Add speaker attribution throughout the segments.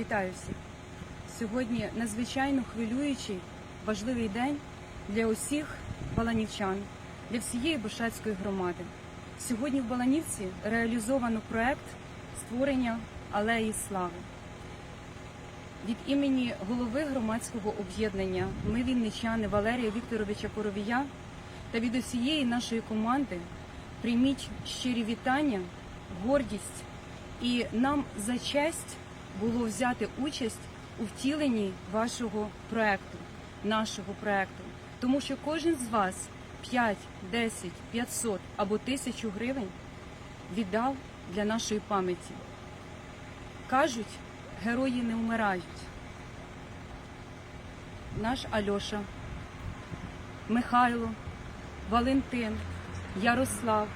Speaker 1: Вітаю всіх! Сьогодні надзвичайно хвилюючий, важливий день для усіх баланівчан, для всієї Бушацької громади. Сьогодні в Баланівці реалізовано проект створення алеї слави. Від імені голови громадського об'єднання ми вінничани Валерія Вікторовича Коровія та від усієї нашої команди прийміть щирі вітання, гордість і нам за честь було взяти участь у втіленні вашого проекту, нашого проекту. Тому що кожен з вас 5, 10, 500 або 1000 гривень віддав для нашої пам'яті. Кажуть, герої не вмирають. Наш Альоша, Михайло, Валентин, Ярослав,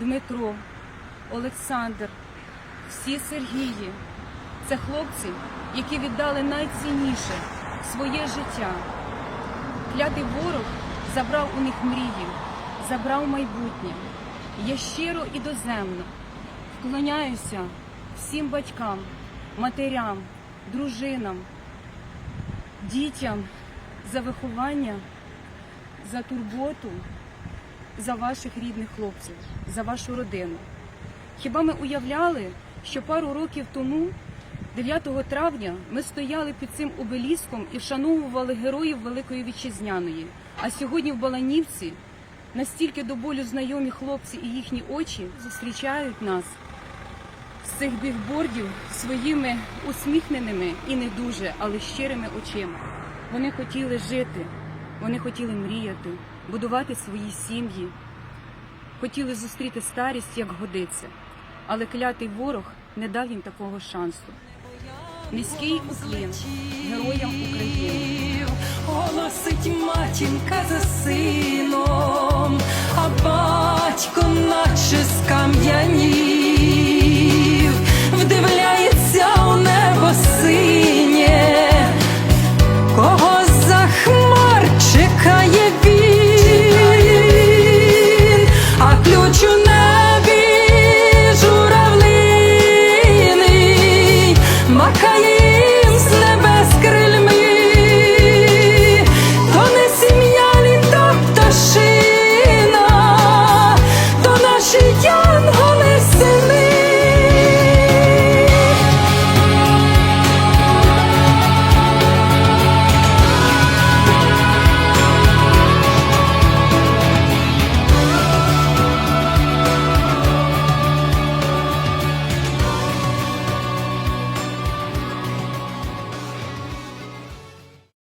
Speaker 1: Дмитро, Олександр, всі Сергії це хлопці, які віддали найцінніше своє життя. Клятий ворог забрав у них мрії, забрав майбутнє. Я щиро і доземно вклоняюся всім батькам, матерям, дружинам, дітям за виховання, за турботу, за ваших рідних хлопців, за вашу родину. Хіба ми уявляли, що пару років тому, 9 травня, ми стояли під цим обеліском і вшановували героїв Великої Вітчизняної. А сьогодні в Баланівці настільки до болю знайомі хлопці і їхні очі зустрічають нас з цих бігбордів своїми усміхненими і не дуже, але щирими очима. Вони хотіли жити, вони хотіли мріяти, будувати свої сім'ї, хотіли зустріти старість, як годиться. Але клятий ворог не дав їм такого шансу. Низький уклін героям України.
Speaker 2: Голосить матінка за сином, а батько наче скам'янів.